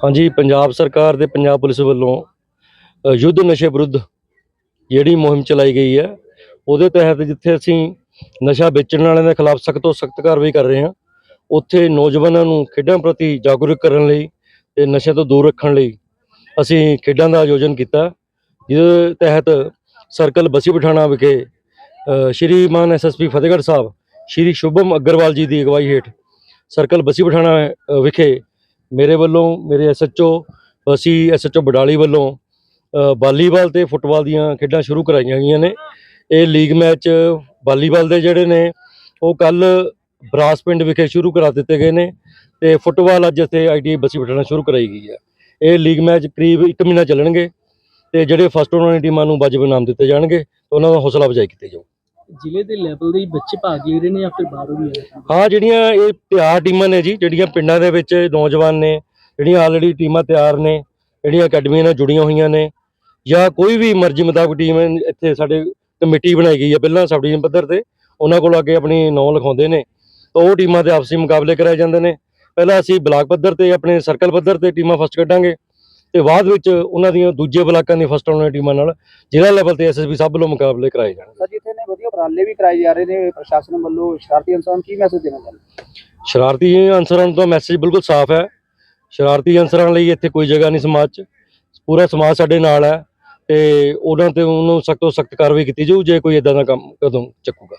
ਹਾਂਜੀ, ਪੰਜਾਬ ਸਰਕਾਰ ਤੇ ਪੰਜਾਬ ਪੁਲਿਸ ਵੱਲੋਂ ਯੁੱਧ ਨਸ਼ੇ ਵਿਰੁੱਧ ਜਿਹੜੀ ਮੁਹਿੰਮ ਚਲਾਈ ਗਈ ਹੈ, ਉਹਦੇ ਤਹਿਤ ਜਿੱਥੇ ਅਸੀਂ ਨਸ਼ਾ ਵੇਚਣ ਵਾਲਿਆਂ ਦੇ ਖਿਲਾਫ ਸਖਤ ਤੋਂ ਸਖਤ ਕਾਰਵਾਈ ਕਰ ਰਹੇ ਹਾਂ, ਉੱਥੇ ਨੌਜਵਾਨਾਂ ਨੂੰ ਖੇਡਾਂ ਪ੍ਰਤੀ ਜਾਗਰੂਕ ਕਰਨ ਲਈ ਤੇ ਨਸ਼ੇ ਤੋਂ ਦੂਰ ਰੱਖਣ ਲਈ ਅਸੀਂ ਖੇਡਾਂ ਦਾ ਆਯੋਜਨ ਕੀਤਾ, ਜਿਹਦੇ ਤਹਿਤ ਸਰਕਲ ਬਸੀ ਪਠਾਣਾ ਵਿਖੇ ਸ਼੍ਰੀ ਮਾਨ ਐਸਐਸਪੀ ਫਤਿਹਗੜ੍ਹ ਸਾਹਿਬ, ਸ਼੍ਰੀ ਸ਼ੁਭਮ ਅਗਰਵਾਲ ਜੀ ਦੀ ਅਗਵਾਈ ਹੇਠ ਸਰਕਲ ਬਸੀ ਪਠਾਣਾ ਵਿਖੇ ਮੇਰੇ ਵੱਲੋਂ, ਮੇਰੇ ਐਸਐਚਓ ਅਸੀਂ ਐਸਐਚਓ ਬਡਾਲੀ ਵੱਲੋਂ ਵਾਲੀਬਾਲ ਤੇ ਫੁੱਟਬਾਲ ਦੀਆਂ ਖੇਡਾਂ ਸ਼ੁਰੂ ਕਰਾਈਆਂ ਗਈਆਂ ਨੇ। ਇਹ ਲੀਗ ਮੈਚ ਵਾਲੀਬਾਲ ਦੇ ਜਿਹੜੇ ਨੇ, ਉਹ ਕੱਲ ਬਰਾਸ ਪਿੰਡ ਵਿਖੇ ਸ਼ੁਰੂ ਕਰਾ ਦਿੱਤੇ ਗਏ ਨੇ ਤੇ ਫੁੱਟਬਾਲ ਅੱਜ ਇੱਥੇ ਆਈਟੀ ਬਸੀ ਪਠਾਣਾ ਸ਼ੁਰੂ ਕਰਾਈ ਗਈ ਹੈ। ਇਹ ਲੀਗ ਮੈਚ ਕਰੀਬ 1 ਮਹੀਨਾ ਚੱਲਣਗੇ ਤੇ ਜਿਹੜੇ ਫਸਟ ਉਹਨਾਂ ਦੀ ਟੀਮਾਂ ਨੂੰ ਵਾਜਬ ਇਨਾਮ ਦਿੱਤੇ ਜਾਣਗੇ ਤੇ ਉਹਨਾਂ ਦਾ ਹੌਸਲਾ ਅਫਜ਼ਾਈ ਕੀਤੀ ਜਾਊ। ਜ਼ਿਲ੍ਹੇ ਦੇ ਲੈਵਲ ਦੇ ਬੱਚੇ ਭਾਗ ਲੈ ਰਹੇ ਨੇ ਜਾਂ ਫਿਰ ਬਾਹਰੋਂ ਵੀ ਆ ਰਹੇ ਨੇ? ਹਾਂ, ਜਿਹੜੀਆਂ ਇਹ ਤਿਆਰ ਟੀਮਾਂ ਨੇ ਜੀ, ਜਿਹੜੀਆਂ ਪਿੰਡਾਂ ਦੇ ਵਿੱਚ ਨੌਜਵਾਨ ਨੇ, ਜਿਹੜੀਆਂ ਆਲਰੇਡੀ ਟੀਮਾਂ ਤਿਆਰ ਨੇ, ਜਿਹੜੀਆਂ ਅਕੈਡਮੀਆਂ ਨਾਲ ਜੁੜੀਆਂ ਹੋਈਆਂ ਨੇ, ਜਾਂ ਕੋਈ ਵੀ ਮਰਜ਼ੀ ਮੁਤਾਬਕ ਟੀਮ ਇੱਥੇ ਸਾਡੇ ਕਮੇਟੀ ਬਣਾਈ ਗਈ ਹੈ, ਪਹਿਲਾਂ ਸਬ ਡਿਵੀਜ਼ਨ ਪੱਧਰ ਤੇ, ਉਹਨਾਂ ਕੋਲ ਅੱਗੇ ਆਪਣੀ ਨਾਂ ਲਿਖਾਉਂਦੇ ਨੇ, ਤਾਂ ਉਹ ਟੀਮਾਂ ਦੇ ਆਪਸੀ ਮੁਕਾਬਲੇ ਕਰਾਏ ਜਾਂਦੇ ਨੇ। ਪਹਿਲਾਂ ਅਸੀਂ ਬਲਾਕ ਪੱਧਰ ਤੇ, ਆਪਣੇ ਸਰਕਲ ਪੱਧਰ ਤੇ ਟੀਮਾਂ ਫਸਟ ਕੱਢਾਂਗੇ ਤੇ ਬਾਅਦ ਵਿੱਚ ਉਹਨਾਂ ਦੀਆਂ ਦੂਜੇ ਬਲਾਕਾਂ ਦੀ ਫਸਟ ਆਉਣ ਟੀਮਾਂ ਨਾਲ ਜ਼ਿਲ੍ਹਾ ਲੈਵਲ ਤੇ ਐਸਐਸਬੀ ਸਭ ਵੱਲੋਂ ਮੁਕਾਬਲੇ ਕਰਾਏ ਜਾਣਗੇ। ਸਰ ਜਿੱਥੇ ਨੇ ਵਧੀਆ ਉਪਰਾਲੇ ਵੀ ਕਰਾਏ ਜਾ ਰਹੇ ਨੇ ਪ੍ਰਸ਼ਾਸਨ ਵੱਲੋਂ ਸ਼ਰਾਰਤੀ ਇਨਸਾਨ ਨੂੰ ਕੀ ਮੈਸੇਜ ਦੇਣਾ ਚਾਹੁੰਦੇ ਸ਼ਰਾਰਤੀ ਅਨਸਰਾਂ ਦਾ ਮੈਸੇਜ ਬਿਲਕੁਲ ਸਾਫ਼ ਹੈ। ਸ਼ਰਾਰਤੀ ਅਨਸਰਾਂ ਲਈ ਇੱਥੇ ਕੋਈ ਜਗ੍ਹਾ ਨਹੀਂ ਸਮਾਜ 'ਚ। ਪੂਰਾ ਸਮਾਜ ਸਾਡੇ ਨਾਲ ਹੈ ਤੇ ਉਹਨਾਂ ਤੇ ਉਹਨੂੰ ਸਖਤ ਤੋਂ ਸਖਤ ਕਾਰਵਾਈ ਕੀਤੀ ਜਾਊ ਜੇ ਕੋਈ ਇਦਾਂ ਦਾ ਕੰਮ ਕਦੋਂ ਚੱਕੂਗਾ।